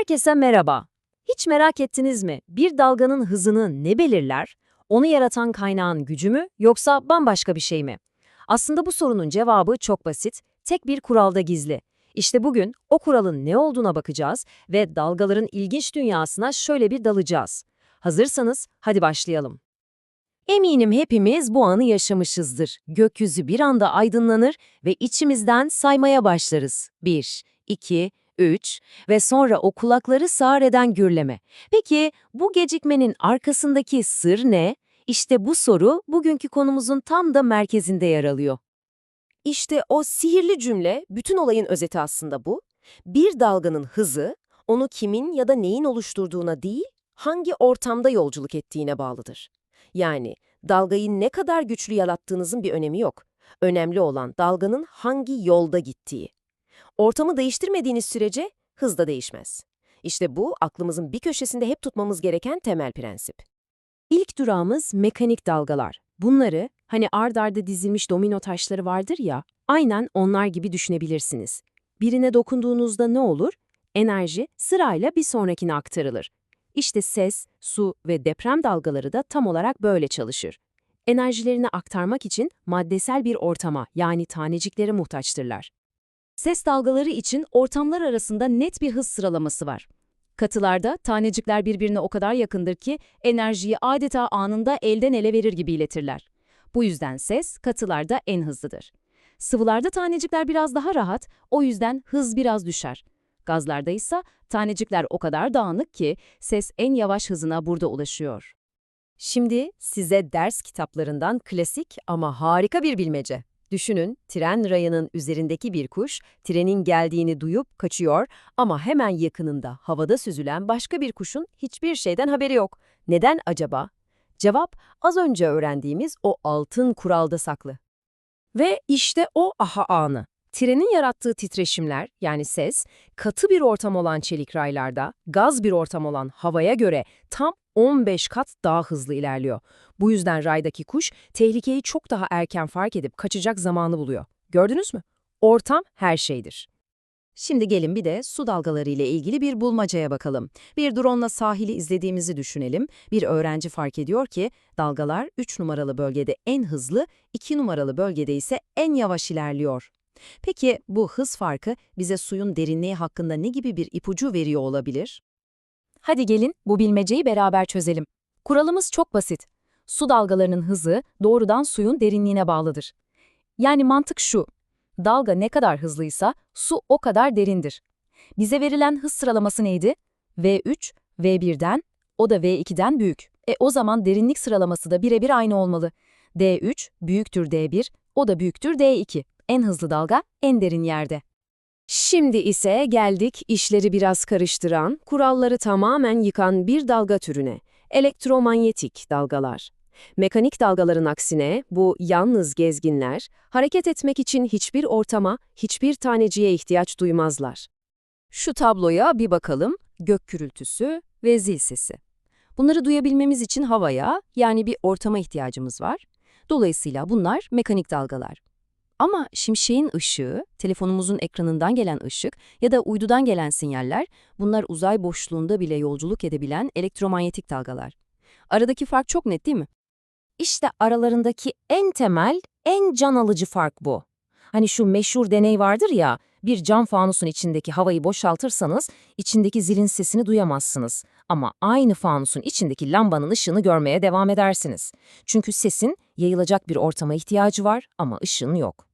Herkese merhaba. Hiç merak ettiniz mi? Bir dalganın hızını ne belirler? Onu yaratan kaynağın gücü mü yoksa bambaşka bir şey mi? Aslında bu sorunun cevabı çok basit, tek bir kuralda gizli. İşte bugün o kuralın ne olduğuna bakacağız ve dalgaların ilginç dünyasına şöyle bir dalacağız. Hazırsanız hadi başlayalım. Eminim hepimiz bu anı yaşamışızdır. Gökyüzü bir anda aydınlanır ve içimizden saymaya başlarız. 1, 2, 3 ve sonra o kulakları sağır eden gürleme. Peki bu gecikmenin arkasındaki sır ne? İşte bu soru bugünkü konumuzun tam da merkezinde yer alıyor. İşte o sihirli cümle, bütün olayın özeti aslında bu. Bir dalganın hızı, onu kimin ya da neyin oluşturduğuna değil, hangi ortamda yolculuk ettiğine bağlıdır. Yani dalgayı ne kadar güçlü yarattığınızın bir önemi yok. Önemli olan dalganın hangi yolda gittiği. Ortamı değiştirmediğiniz sürece hız da değişmez. İşte bu aklımızın bir köşesinde hep tutmamız gereken temel prensip. İlk durağımız mekanik dalgalar. Bunları, hani ard arda dizilmiş domino taşları vardır ya, aynen onlar gibi düşünebilirsiniz. Birine dokunduğunuzda ne olur? Enerji sırayla bir sonrakine aktarılır. İşte ses, su ve deprem dalgaları da tam olarak böyle çalışır. Enerjilerini aktarmak için maddesel bir ortama yani taneciklere muhtaçtırlar. Ses dalgaları için ortamlar arasında net bir hız sıralaması var. Katılarda tanecikler birbirine o kadar yakındır ki enerjiyi adeta anında elden ele verir gibi iletirler. Bu yüzden ses katılarda en hızlıdır. Sıvılarda tanecikler biraz daha rahat, o yüzden hız biraz düşer. Gazlarda ise tanecikler o kadar dağınık ki ses en yavaş hızına burada ulaşıyor. Şimdi size ders kitaplarından klasik ama harika bir bilmece. Düşünün, tren rayının üzerindeki bir kuş, trenin geldiğini duyup kaçıyor ama hemen yakınında havada süzülen başka bir kuşun hiçbir şeyden haberi yok. Neden acaba? Cevap, az önce öğrendiğimiz o altın kuralda saklı. Ve işte o aha anı. Trenin yarattığı titreşimler, yani ses, katı bir ortam olan çelik raylarda, gaz bir ortam olan havaya göre tam 15 kat daha hızlı ilerliyor. Bu yüzden raydaki kuş tehlikeyi çok daha erken fark edip kaçacak zamanı buluyor. Gördünüz mü? Ortam her şeydir. Şimdi gelin bir de su dalgaları ile ilgili bir bulmacaya bakalım. Bir drone'la sahili izlediğimizi düşünelim. Bir öğrenci fark ediyor ki dalgalar 3 numaralı bölgede en hızlı, 2 numaralı bölgede ise en yavaş ilerliyor. Peki bu hız farkı bize suyun derinliği hakkında ne gibi bir ipucu veriyor olabilir? Hadi gelin bu bilmeceyi beraber çözelim. Kuralımız çok basit. Su dalgalarının hızı doğrudan suyun derinliğine bağlıdır. Yani mantık şu. Dalga ne kadar hızlıysa su o kadar derindir. Bize verilen hız sıralaması neydi? V3, V1'den, o da V2'den büyük. E o zaman derinlik sıralaması da birebir aynı olmalı. D3 büyüktür D1, o da büyüktür D2. En hızlı dalga en derin yerde. Şimdi ise geldik işleri biraz karıştıran, kuralları tamamen yıkan bir dalga türüne. Elektromanyetik dalgalar. Mekanik dalgaların aksine bu yalnız gezginler, hareket etmek için hiçbir ortama, hiçbir taneciye ihtiyaç duymazlar. Şu tabloya bir bakalım, gök gürültüsü ve zil sesi. Bunları duyabilmemiz için havaya, yani bir ortama ihtiyacımız var. Dolayısıyla bunlar mekanik dalgalar. Ama şimşeğin ışığı, telefonumuzun ekranından gelen ışık ya da uydudan gelen sinyaller, bunlar uzay boşluğunda bile yolculuk edebilen elektromanyetik dalgalar. Aradaki fark çok net değil mi? İşte aralarındaki en temel, en can alıcı fark bu. Hani şu meşhur deney vardır ya, bir cam fanusun içindeki havayı boşaltırsanız içindeki zilin sesini duyamazsınız. Ama aynı fanusun içindeki lambanın ışığını görmeye devam edersiniz. Çünkü sesin yayılacak bir ortama ihtiyacı var ama ışığın yok.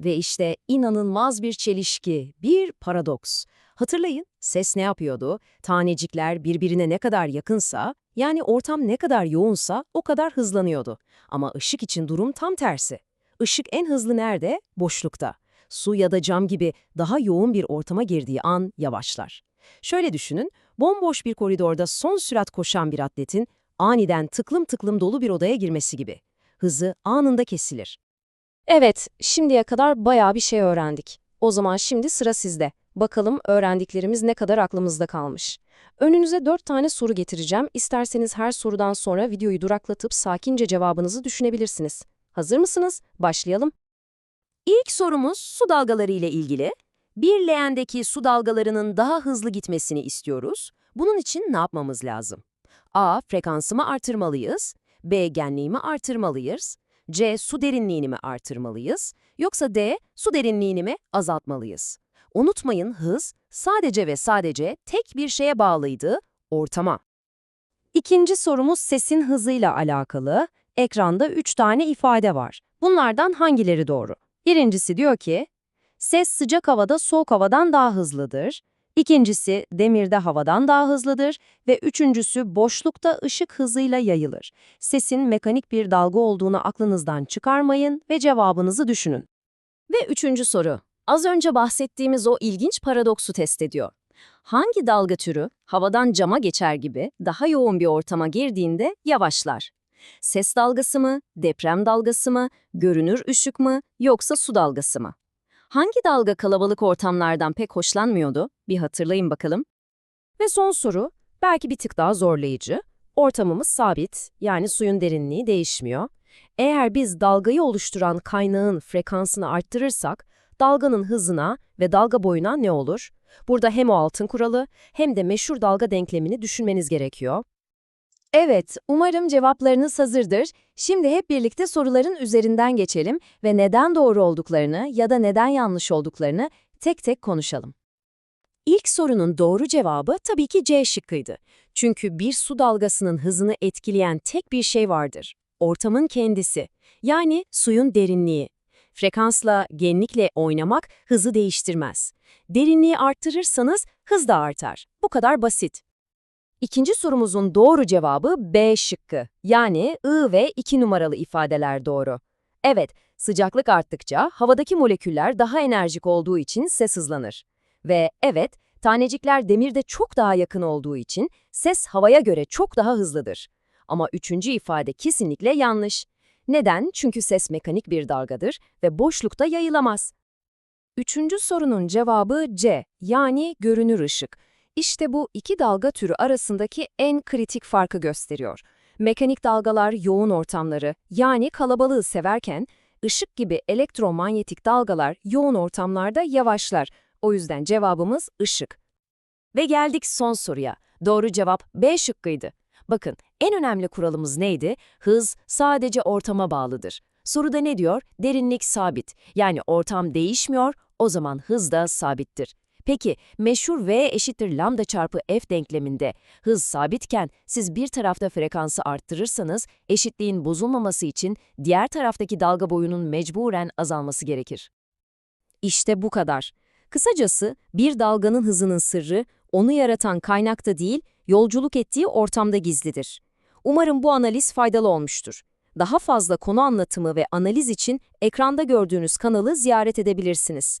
Ve işte inanılmaz bir çelişki, bir paradoks. Hatırlayın, ses ne yapıyordu? Tanecikler birbirine ne kadar yakınsa, yani ortam ne kadar yoğunsa o kadar hızlanıyordu. Ama ışık için durum tam tersi. Işık en hızlı nerede? Boşlukta. Su ya da cam gibi daha yoğun bir ortama girdiği an yavaşlar. Şöyle düşünün, bomboş bir koridorda son sürat koşan bir atletin aniden tıklım tıklım dolu bir odaya girmesi gibi. Hızı anında kesilir. Evet, şimdiye kadar bayağı bir şey öğrendik. O zaman şimdi sıra sizde. Bakalım öğrendiklerimiz ne kadar aklımızda kalmış. Önünüze dört tane soru getireceğim. İsterseniz her sorudan sonra videoyu duraklatıp sakince cevabınızı düşünebilirsiniz. Hazır mısınız? Başlayalım. İlk sorumuz su dalgaları ile ilgili. Bir leğendeki su dalgalarının daha hızlı gitmesini istiyoruz. Bunun için ne yapmamız lazım? A. Frekansımı artırmalıyız. B. Genliğimi artırmalıyız. C. Su derinliğini mi artırmalıyız? Yoksa D. Su derinliğini mi azaltmalıyız? Unutmayın hız sadece ve sadece tek bir şeye bağlıydı, ortama. İkinci sorumuz sesin hızıyla alakalı. Ekranda üç tane ifade var. Bunlardan hangileri doğru? Birincisi diyor ki, ses sıcak havada soğuk havadan daha hızlıdır. İkincisi, demirde havadan daha hızlıdır. Ve üçüncüsü, boşlukta ışık hızıyla yayılır. Sesin mekanik bir dalga olduğunu aklınızdan çıkarmayın ve cevabınızı düşünün. Ve üçüncü soru. Az önce bahsettiğimiz o ilginç paradoksu test ediyor. Hangi dalga türü havadan cama geçer gibi daha yoğun bir ortama girdiğinde yavaşlar? Ses dalgası mı, deprem dalgası mı, görünür ışık mı yoksa su dalgası mı? Hangi dalga kalabalık ortamlardan pek hoşlanmıyordu? Bir hatırlayın bakalım. Ve son soru, belki bir tık daha zorlayıcı. Ortamımız sabit, yani suyun derinliği değişmiyor. Eğer biz dalgayı oluşturan kaynağın frekansını arttırırsak, dalganın hızına ve dalga boyuna ne olur? Burada hem o altın kuralı hem de meşhur dalga denklemini düşünmeniz gerekiyor. Evet, umarım cevaplarınız hazırdır. Şimdi hep birlikte soruların üzerinden geçelim ve neden doğru olduklarını ya da neden yanlış olduklarını tek tek konuşalım. İlk sorunun doğru cevabı tabii ki C şıkkıydı. Çünkü bir su dalgasının hızını etkileyen tek bir şey vardır. Ortamın kendisi. Yani suyun derinliği. Frekansla, genlikle oynamak hızı değiştirmez. Derinliği arttırırsanız hız da artar. Bu kadar basit. İkinci sorumuzun doğru cevabı B şıkkı. Yani I ve 2 numaralı ifadeler doğru. Evet, sıcaklık arttıkça havadaki moleküller daha enerjik olduğu için ses hızlanır. Ve evet, tanecikler demirde çok daha yakın olduğu için ses havaya göre çok daha hızlıdır. Ama üçüncü ifade kesinlikle yanlış. Neden? Çünkü ses mekanik bir dalgadır ve boşlukta yayılamaz. Üçüncü sorunun cevabı C, yani görünür ışık. İşte bu iki dalga türü arasındaki en kritik farkı gösteriyor. Mekanik dalgalar yoğun ortamları, yani kalabalığı severken, ışık gibi elektromanyetik dalgalar yoğun ortamlarda yavaşlar. O yüzden cevabımız ışık. Ve geldik son soruya. Doğru cevap B şıkkıydı. Bakın, en önemli kuralımız neydi? Hız sadece ortama bağlıdır. Soruda ne diyor? Derinlik sabit. Yani ortam değişmiyor, o zaman hız da sabittir. Peki, meşhur V eşittir lambda çarpı F denkleminde hız sabitken siz bir tarafta frekansı arttırırsanız eşitliğin bozulmaması için diğer taraftaki dalga boyunun mecburen azalması gerekir. İşte bu kadar. Kısacası bir dalganın hızının sırrı onu yaratan kaynakta değil, yolculuk ettiği ortamda gizlidir. Umarım bu analiz faydalı olmuştur. Daha fazla konu anlatımı ve analiz için ekranda gördüğünüz kanalı ziyaret edebilirsiniz.